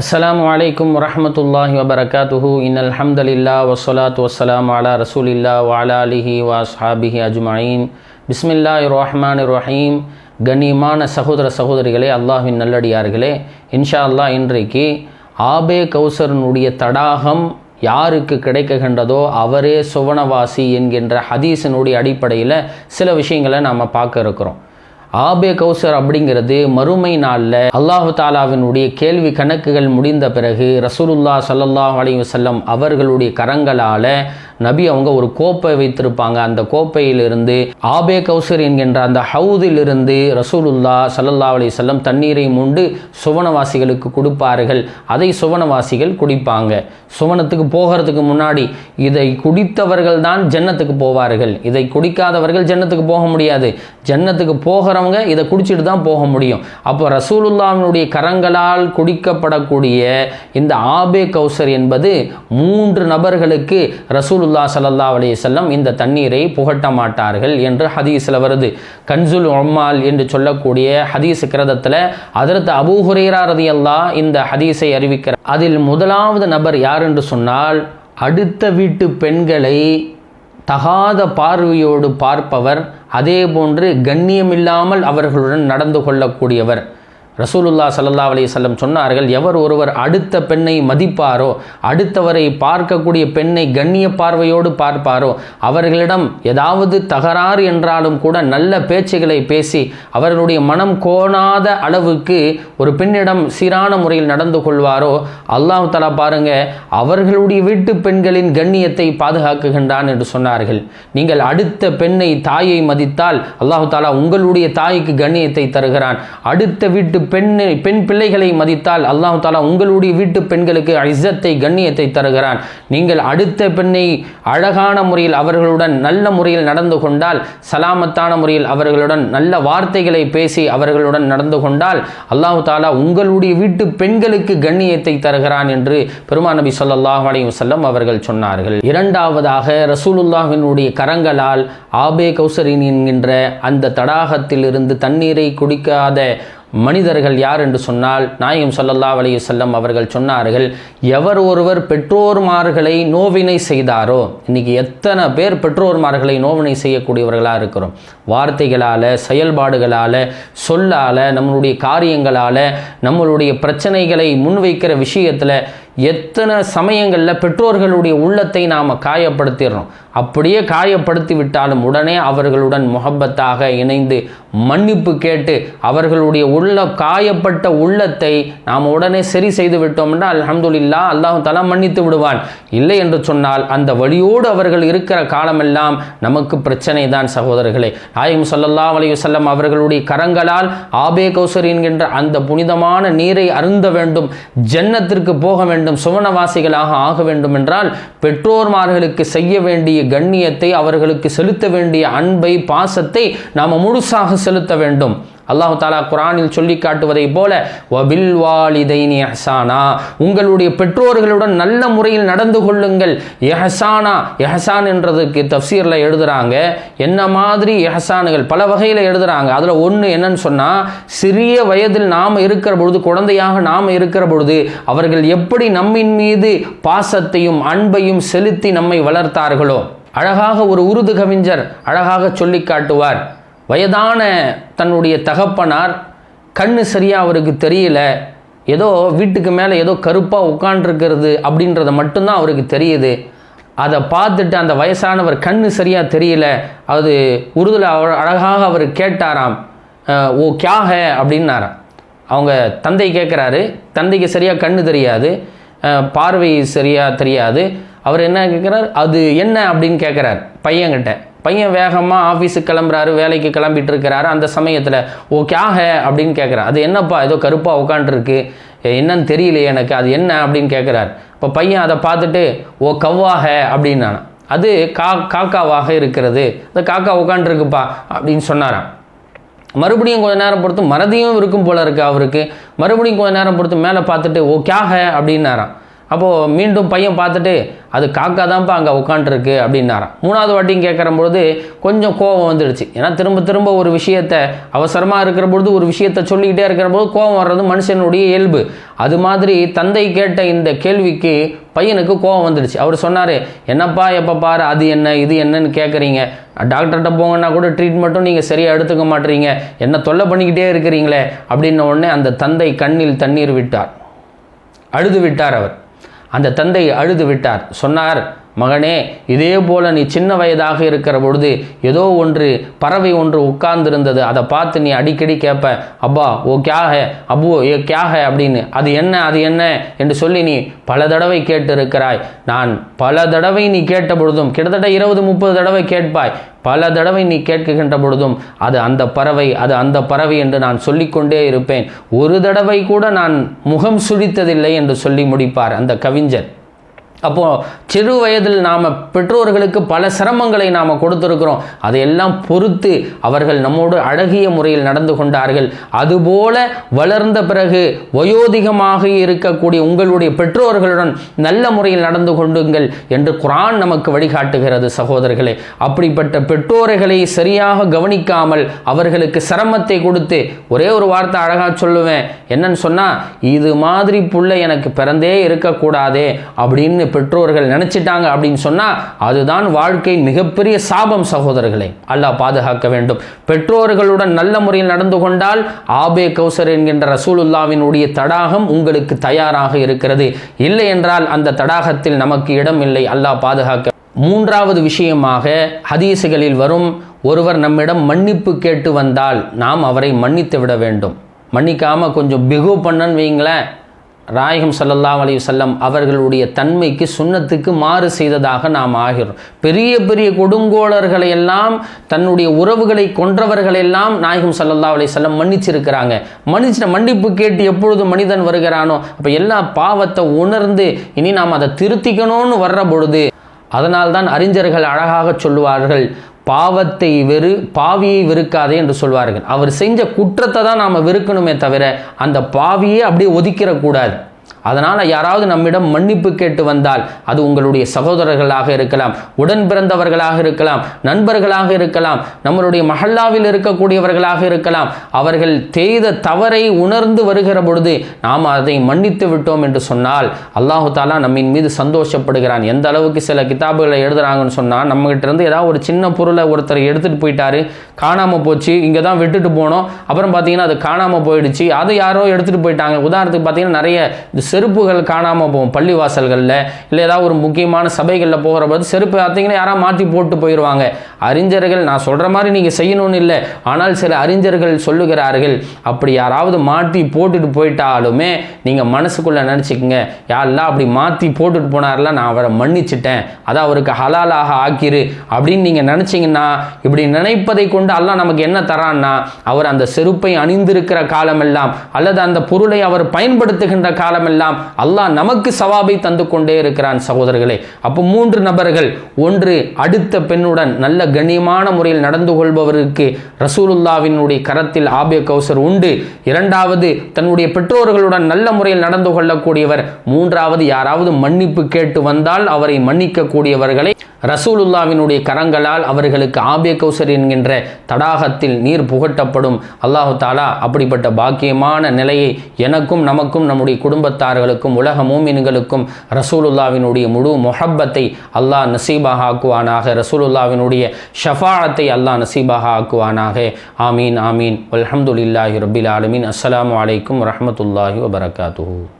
அஸ்லாம் வலைக்கம் வரமத்துல்லாஹி வபரகாத்துஹு. இன்னல் ஹம்தலில்லா வசலாத் வஸ்ஸலாம் அலா ரசூலில்லா வாலா அலிஹி வாஸ்ஹாபிஹி அஜ்மாயின். பிஸ்மில்லா ரஹ்மான் ரஹீம். கண்ணியமான சகோதர சகோதரிகளே அல்லாஹ்வின் நல்லடியார்களே இன்ஷா அல்லாஹ் இன்றைக்கு ஆபே கௌசரனுடைய தடாகம் யாருக்கு கிடைக்கின்றதோ அவரே சுவனவாசி என்கின்ற ஹதீஸினுடைய அடிப்படையில் சில விஷயங்களை நாம் பார்க்க இருக்கிறோம். ஆபே கௌசர் அப்படிங்கிறது மறுமை நாளில் அல்லாஹு தாலாவினுடைய கேள்வி கணக்குகள் முடிந்த பிறகு ரசூலுல்லா சல்லாஹ் அலி வசல்லம் அவர்களுடைய கரங்களால் நபி அவங்க ஒரு கோப்பை வைத்திருப்பாங்க. அந்த கோப்பையிலிருந்து ஆபே கௌசர் என்கின்ற அந்த ஹவுதிலிருந்து ரசூலுல்லா சல்லல்லா அலி செல்லம் தண்ணீரை மூண்டு சுவனவாசிகளுக்கு கொடுப்பார்கள். அதை சுவனவாசிகள் குடிப்பாங்க. சுவனத்துக்கு போகிறதுக்கு முன்னாடி இதை குடித்தவர்கள் தான் ஜன்னத்துக்கு போவார்கள். இதை குடிக்காதவர்கள் ஜன்னத்துக்கு போக முடியாது. ஜன்னத்துக்கு போகிறவங்க இதை குடிச்சிட்டு தான் போக முடியும். அப்போ ரசூலுல்லாவினுடைய கரங்களால் குடிக்கப்படக்கூடிய இந்த ஆபே கௌசர் என்பது மூன்று நபர்களுக்கு ரசூல் ரசூலுல்லா சல்லா அலைஹி இந்த தண்ணீரை புகட்ட மாட்டார்கள் என்று ஹதீஸில் வருது. கன்சுல் உம்மால் என்று சொல்லக்கூடிய ஹதீஸ் கிரதத்தில் அதற்கு அபூ ஹுரைரா இந்த ஹதீஸை அறிவிக்கிறார். அதில் முதலாவது நபர் யார் என்று சொன்னால் அடுத்த வீட்டு பெண்களை தகாத பார்வையோடு பார்ப்பவர் அதே போன்று கண்ணியமில்லாமல் அவர்களுடன் நடந்து கொள்ளக்கூடியவர். ரசூலுல்லா சல்லா அலி வஸல்லம் சொன்னார்கள் எவர் ஒருவர் அடுத்த பெண்ணை மதிப்பாரோ அடுத்தவரை பார்க்கக்கூடிய பெண்ணை கண்ணிய பார்வையோடு பார்ப்பாரோ அவர்களிடம் ஏதாவது தகராறு என்றாலும் கூட நல்ல பேச்சுகளை பேசி அவர்களுடைய மனம் கோணாத அளவுக்கு ஒரு பெண்ணிடம் சீரான முறையில் நடந்து கொள்வாரோ அல்லாஹ் தலா பாருங்க அவர்களுடைய வீட்டு பெண்களின் கண்ணியத்தை பாதுகாக்குகின்றான் என்று சொன்னார்கள். நீங்கள் அடுத்த பெண்ணை தாயை மதித்தால் அல்லாஹு தாலா உங்களுடைய தாய்க்கு கண்ணியத்தை தருகிறான். அடுத்த வீட்டு பெண்ணை பெண் பிள்ளைகளை மதித்தால் அல்லாஹு தாலா உங்களுடைய வீட்டு பெண்களுக்கு இஸ்ஸத்தை கண்ணியத்தை தருகிறான். நீங்கள் அடுத்த பெண்ணை அழகான முறையில் அவர்களுடன் நல்ல முறையில் நடந்து கொண்டால் சலாமத்தான முறையில் அவர்களுடன் நல்ல வார்த்தைகளை பேசி அவர்களுடன் நடந்து கொண்டால் அல்லாஹு தாலா உங்களுடைய வீட்டு பெண்களுக்கு கண்ணியத்தை தருகிறான் என்று பெருமா நபி ஸல்லல்லாஹு அலையும் செல்லம் அவர்கள் சொன்னார்கள். இரண்டாவதாக ரசூலுல்லாஹினுடைய கரங்களால் ஆபே கௌசரின் என்கின்ற அந்த தடாகத்திலிருந்து தண்ணீரை குடிக்காத மனிதர்கள் யார் என்று சொன்னால் நாயகம் சொல்லல்லா அலைஹி செல்லம் அவர்கள் சொன்னார்கள் எவர் ஒருவர் பெற்றோர்மார்களை நோவினை செய்தாரோ? இன்னைக்கு எத்தனை பேர் பெற்றோர்மார்களை நோவினை செய்யக்கூடியவர்களாக இருக்கிறோம். வார்த்தைகளால் செயல்பாடுகளால் சொல்லால் நம்மளுடைய காரியங்களால் நம்மளுடைய பிரச்சனைகளை முன்வைக்கிற விஷயத்தில் எத்தனை சமயங்களில் பெற்றோர்களுடைய உள்ளத்தை நாம் காயப்படுத்திடுறோம். அப்படியே காயப்படுத்தி விட்டாலும் உடனே அவர்களுடன் முகப்பத்தாக இணைந்து மன்னிப்பு கேட்டு அவர்களுடைய உள்ள காயப்பட்ட உள்ளத்தை நாம் உடனே சரி செய்து விட்டோம்னா அலமதுல்லா அல்ஹம்துலில்லா அல்லாஹ் தலா மன்னித்து விடுவான். இல்லை என்று சொன்னால் அந்த வழியோடு அவர்கள் இருக்கிற காலமெல்லாம் நமக்கு பிரச்சனை தான் சகோதரர்களே ஆயும் சொல்லல்லா அலையுசல்லம் அவர்களுடைய கரங்களால் ஆபே கௌசர் என்கின்ற அந்த புனிதமான நீரை அருந்த வேண்டும் ஜன்னத்திற்கு போக வேண்டும் சுவனவாசிகளாக ஆக வேண்டும் என்றால் பெற்றோர்மார்களுக்கு செய்ய வேண்டிய கண்ணியத்தை அவர்களுக்கு செலுத்த வேண்டிய அன்பை பாசத்தை நாம் முழுசாக செலுத்த வேண்டும். அல்லாஹு தாலா குரானில் சொல்லி காட்டுவதை போல வபில் வாலிதைனி எஹசானா உங்களுடைய பெற்றோர்களுடன் நல்ல முறையில் நடந்து கொள்ளுங்கள். எஹசானா எஹசான் என்றதுக்கு தப்சீரில் எழுதுறாங்க. என்ன மாதிரி எஹசானுகள்? பல வகையில் எழுதுறாங்க. அதில் ஒன்று என்னன்னு சொன்னால் சிறிய வயதில் நாம் இருக்கிற பொழுது குழந்தையாக நாம் இருக்கிற பொழுது அவர்கள் எப்படி நம்மின் மீது பாசத்தையும் அன்பையும் செலுத்தி நம்மை வளர்த்தார்களோ? அழகாக ஒரு உருது கவிஞர் அழகாக சொல்லி காட்டுவார். வயதான தன்னுடைய தகப்பனார் கண் சரியாக அவருக்கு தெரியல ஏதோ வீட்டுக்கு மேலே ஏதோ கருப்பாக உட்காண்டிருக்கிறது அப்படின்றத மட்டும்தான் அவருக்கு தெரியுது. அதை பார்த்துட்டு அந்த வயசானவர் கண் சரியாக தெரியல அது உருதுல அவர் அழகாக அவர் கேட்டாராம் ஓ கியாக? அப்படின்னாராம். அவங்க தந்தை கேட்குறாரு தந்தைக்கு சரியாக கண்ணு தெரியாது பார்வை சரியாக தெரியாது. அவர் என்ன கேட்குறாரு அது என்ன? அப்படின்னு கேட்குறாரு பையன்கிட்ட. பையன் வேகமாக ஆஃபீஸுக்கு கிளம்புறாரு வேலைக்கு கிளம்பிட்டு இருக்கிறாரு அந்த சமயத்தில் ஓ கியாக அப்படின்னு கேட்குறாரு அது என்னப்பா? ஏதோ கருப்பாக உட்காண்ட்ருக்கு என்னன்னு தெரியலையே எனக்கு. அது என்ன? அப்படின்னு கேட்குறாரு இப்போ பையன் அதை பார்த்துட்டு ஓ கவ்வாக அப்படின்னான். அது கா காக்காவாக இருக்கிறது. அந்த காக்கா உட்காண்ட்ருக்குப்பா அப்படின்னு சொன்னாராம். மறுபடியும் கொஞ்ச நேரம் பொறுத்து மறதியும் இருக்கும் போல இருக்கு அவருக்கு. மறுபடியும் கொஞ்ச நேரம் பொறுத்து மேலே பார்த்துட்டு ஓ கியாக அப்படின்னாராம். அப்போது மீண்டும் பையன் பார்த்துட்டு அது காக்கா தான்ப்பா அங்கே உட்காண்ட்ருக்கு அப்படின்னாராம். மூணாவது வாட்டியும் கேட்குற பொழுது கொஞ்சம் கோபம் வந்துடுச்சு. ஏன்னா திரும்ப திரும்ப ஒரு விஷயத்தை அவசரமாக இருக்கிற பொழுது ஒரு விஷயத்தை சொல்லிக்கிட்டே இருக்கிற போது கோபம் வர்றது மனுஷனுடைய இயல்பு. அது மாதிரி தந்தை கேட்ட இந்த கேள்விக்கு பையனுக்கு கோபம் வந்துடுச்சு. அவர் சொன்னார் என்னப்பா எப்போ பாரு அது என்ன இது என்னன்னு கேட்குறீங்க டாக்டர்கிட்ட போங்கன்னா கூட ட்ரீட்மெண்ட்டும் நீங்கள் சரியாக எடுத்துக்க மாட்டீங்க. என்ன தொல்லை பண்ணிக்கிட்டே இருக்கிறீங்களே அப்படின்ன உடனே அந்த தந்தை கண்ணில் தண்ணீர் விட்டார். அழுது விட்டார் அவர். அந்த தந்தை அழுது விட்டார். சொன்னார் மகனே இதே போல நீ சின்ன வயதாக இருக்கிற பொழுது ஏதோ ஒன்று பறவை ஒன்று உட்கார்ந்திருந்தது. அதை பார்த்து நீ அடிக்கடி கேட்ப அப்பா ஓ கியாக அப்போ ஏ கியாக அப்படின்னு. அது என்ன? அது என்ன? என்று சொல்லி நீ பல தடவை கேட்டு இருக்கிறாய் நான் பல தடவை நீ கேட்ட பொழுதும் கிட்டத்தட்ட இருபது முப்பது தடவை கேட்பாய். பல தடவை நீ கேட்குகின்ற பொழுதும் அது அந்த பறவை அது அந்த பறவை என்று நான் சொல்லிக்கொண்டே இருப்பேன். ஒரு தடவை கூட நான் முகம் சுழித்ததில்லை என்று சொல்லி முடிப்பார் அந்த கவிஞர். அப்போது சிறு வயதில் நாம் பெற்றோர்களுக்கு பல சிரமங்களை நாம் கொடுத்துருக்கிறோம். அதையெல்லாம் பொறுத்து அவர்கள் நம்மோடு அழகிய முறையில் நடந்து கொண்டார்கள். அதுபோல வளர்ந்த பிறகு வயோதிகமாக இருக்கக்கூடிய உங்களுடைய பெற்றோர்களுடன் நல்ல முறையில் நடந்து கொண்டுங்கள் என்று குரான் நமக்கு வழிகாட்டுகிறது சகோதரர்களே. அப்படிப்பட்ட பெற்றோர்களை சரியாக கவனிக்காமல் அவர்களுக்கு சிரமத்தை கொடுத்து ஒரே ஒரு வார்த்தை அழகாக சொல்லுவேன். என்னன்னு சொன்னால் இது மாதிரி புள்ள எனக்கு பிறந்தே இருக்கக்கூடாதே அப்படின்னு பெற்றோர்கள் நினைச்சிட்டாங்க அப்படின்னு சொன்னால் அதுதான் வாழ்க்கையின் மிகப்பெரிய சாபம் சகோதரர்களே. அல்லாஹ் பாதுகாக்க வேண்டும். பெற்றோர்களுடன் நல்ல முறையில் நடந்து கொண்டால் ஆபே கௌசர் என்கின்ற ரசூலுல்லாவினுடைய தடாகம் உங்களுக்கு தயாராக இருக்கிறது. இல்லை என்றால் அந்த தடாகத்தில் நமக்கு இடம் இல்லை. அல்லாஹ் பாதுகாக்க மூன்றாவது விஷயமாக ஹதீசுகளில் வரும் ஒருவர் நம்மிடம் மன்னிப்பு கேட்டு வந்தால் நாம் அவரை மன்னித்து விட வேண்டும். மன்னிக்காம கொஞ்சம் பிகு பண்ணன்னு வைங்களேன். ராயகம் சல்லல்லா அலி வஸல்லம் அவர்களுடைய தன்மைக்கு சுண்ணத்துக்கு மாறு செய்ததாக நாம் ஆகிறோம். பெரிய பெரிய கொடுங்கோளர்களை எல்லாம் தன்னுடைய உறவுகளை கொன்றவர்கள் எல்லாம் நாயகம் சல்லல்லா அலி சொல்லம் மன்னிச்சிருக்கிறாங்க. மன்னிச்சு மன்னிப்பு கேட்டு எப்பொழுது மனிதன் வருகிறானோ அப்போ எல்லா பாவத்தை உணர்ந்து இனி நாம் அதை திருத்திக்கணும்னு வர்ற பொழுது அதனால்தான் அறிஞர்கள் அழகாக சொல்லுவார்கள் பாவத்தை வெறு பாவியை வெறுக்காதே என்று சொல்வார்கள். அவர் செஞ்ச குற்றத்தை தான் நாம் வெறுக்கணுமே தவிர அந்த பாவியே அப்படியே ஒதுக்கிடக்கூடாது அதனால் யாராவது நம்மிடம் மன்னிப்பு கேட்டு வந்தால் அது உங்களுடைய சகோதரர்களாக இருக்கலாம் உடன் பிறந்தவர்களாக இருக்கலாம் நண்பர்களாக இருக்கலாம் நம்மளுடைய மஹல்லாவில் இருக்கக்கூடியவர்களாக இருக்கலாம். அவர்கள் செய்த தவறை உணர்ந்து வருகிற பொழுது நாம் அதை மன்னித்து விட்டோம் என்று சொன்னால் அல்லாஹு தாலா நம்மின் மீது சந்தோஷப்படுகிறான். எந்த அளவுக்கு சில கிதாபுகளை எழுதுறாங்கன்னு சொன்னால் நம்மகிட்ட இருந்து ஏதாவது ஒரு சின்ன பொருளை ஒருத்தர் எடுத்துகிட்டு போயிட்டாரு காணாமல் போச்சு இங்கே தான் விட்டுட்டு போனோம். அப்புறம் பார்த்தீங்கன்னா அது காணாமல் போயிடுச்சு அது யாரோ எடுத்துகிட்டு போயிட்டாங்க. உதாரணத்துக்கு பார்த்தீங்கன்னா நிறைய செருப்புகள் காணாமல் போகும். பள்ளிவாசல்களில் இல்லை ஏதாவது ஒரு முக்கியமான சபைகளில் போகிற போது செருப்பு பார்த்தீங்கன்னா யாராவது மாற்றி போட்டு போயிடுவாங்க அறிஞர்கள் நான் சொல்கிற மாதிரி நீங்கள் செய்யணும்னு இல்லை. ஆனால் சில அறிஞர்கள் சொல்லுகிறார்கள் அப்படி யாராவது மாற்றி போட்டுட்டு போயிட்டாலுமே நீங்கள் மனசுக்குள்ளே நினச்சிக்கங்க. யாரெல்லாம் அப்படி மாற்றி போட்டுட்டு போனார்ல நான் அவரை மன்னிச்சிட்டேன். அதை அவருக்கு ஹலாலாக ஆக்கிரு. அப்படின்னு நீங்கள் நினச்சிங்கன்னா இப்படி நினைப்பதை கொண்டு அல்லாஹ் நமக்கு என்ன தரான்னா அவர் அந்த செருப்பை அணிந்திருக்கிற காலமெல்லாம் அல்லது அந்த பொருளை அவர் பயன்படுத்துகின்ற காலமெல்லாம் எல்லாம் அல்லாஹ் நமக்கு சவாபை தந்து கொண்டே இருக்கிறான் சகோதரர்களே. அப்போ மூன்று நபர்கள் ஒன்று அடுத்த பெண்ணுடன் நல்ல கண்ணியமான முறையில் நடந்து கொள்பவருக்கு ரசூலுல்லாவினுடைய கரத்தில் ஆபிய கௌசர் உண்டு. இரண்டாவது தன்னுடைய பெற்றோர்களுடன் நல்ல முறையில் நடந்து கொள்ளக்கூடியவர். மூன்றாவது யாராவது மன்னிப்பு கேட்டு வந்தால் அவரை மன்னிக்கக்கூடியவர்களை ரசூலுல்லாவினுடைய கரங்களால் அவர்களுக்கு ஆபிய கௌசர் என்கின்ற தடாகத்தில் நீர் புகட்டப்படும். அல்லாஹு தாலா அப்படிப்பட்ட பாக்கியமான நிலையை எனக்கும் நமக்கும் நம்முடைய குடும்பத்தார் குடும்பத்தார்களுக்கும் உலக மூமின்களுக்கும் ரசூலுல்லாவினுடைய முழு மொஹப்பத்தை அல்லாஹ் நசீபாக ஆக்குவானாக. ரசூலுல்லாவினுடைய ஷஃபாஅத்தை அல்லாஹ் நசீபாக ஆக்குவானாக. ஆமீன் ஆமீன். அலமதுல்லாஹி ரபில் ஆலமீன். அஸ்லாம் அலைக்கும் வரமத்துல்லாஹி வபரகாத்துஹு.